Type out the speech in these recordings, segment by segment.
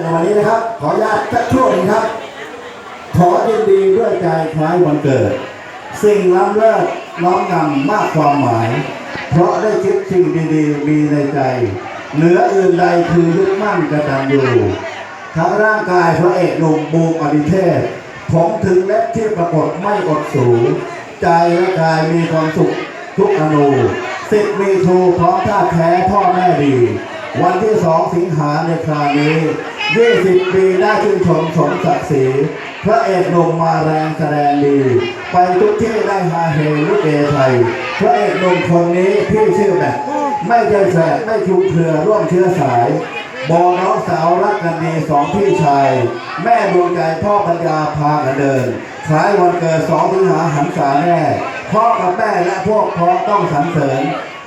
ในวันนี้นะครับ ขออนุญาตสักช่วงนึงครับ ขอยินดีด้วยใจคล้ายวันเกิด สิ่งล้ำเลิศน้อมนำมากความหมาย เพราะได้คิดสิ่งดีๆ มีในใจ เหนืออื่นใดคือยึดมั่นกระตันอยู่ทั้งร่างกายพระเอกหนุ่มบูมอดิเทพผมถึงเล็บที่ปรากฏไม่อดสูใจและกายมีความสุขทุกอนูสิทธิ์มีทูพร้อมท่าแท้พ่อแม่ดี วันที่สองสิงหาในคราวนี้ 20ปีได้ชื่นชมสมศักดิ์ศรีพระเอกหนุ่มมาแรงแสดงดี ไปทุกที่ได้ฮาเฮลุกเอไทย พระเอกหนุ่มคนนี้พี่ชื่อแบบไม่ใช่แฝดไม่คลุมเครือร่วมเชื้อสายบอน้องสาวรักกันดีสองพี่ชาย แม่ดวงใจพ่อปัญญาพากันเดินคล้ายวันเกิดสองสิงหาหันษาแน่พ่อกับแม่และพวกพ้องต้องสรรเสริญ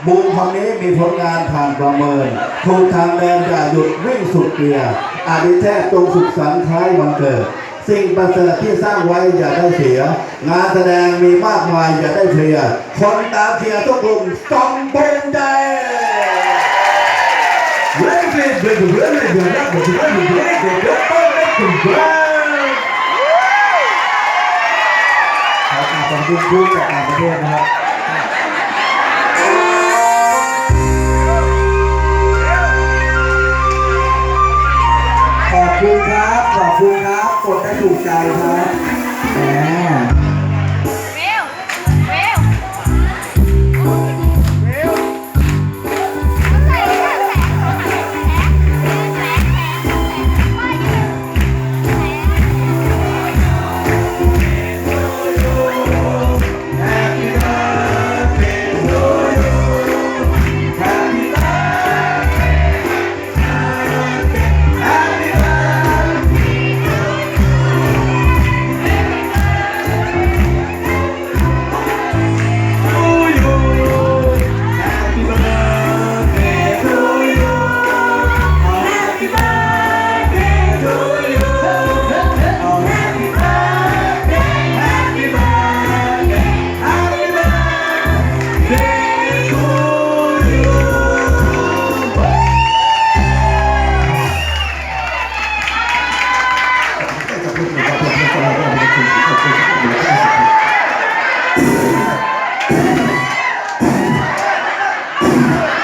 บูมคนนี้มีผลงานผ่านประเมินถูกทางเดินอย่าหยุดวิ่งสุดเกียร์ อดิแทบจงสุขสันต์คล้ายวันเกิด สิ่งประเสริฐที่สร้างไว้อย่าได้เสีย งานแสดงมีมากมายอย่าได้เคลีย คนตามเชียทุกกลุ่มจงภูมิใจ Ready, ready, ready, ready, ready, ready, ready, ready, ready. ขอขอบคุณผู้จากต่างประเทศนะครับขอบ คุณครับ ขอบคุณครับ กดได้ถูกใจครับแหม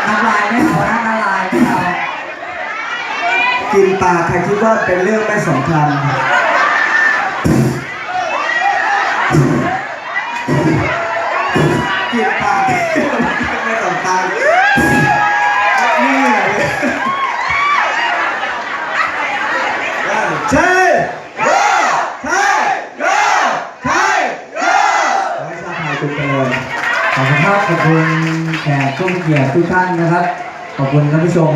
น้ำลายไม่เอาน้ำลายไม่เอากินปลาใครคิดว่าเป็นเรื่องไม่สำคัญกินปลาไม่สำคัญนี่เลยใช่ใช่ใช่ใช่ขอให้ชาติไทยทุกคน ขอบคุณครับขอบคุณแขกผู้เกียรติทุกท่านนะครับ ขอบคุณท่านผู้ชม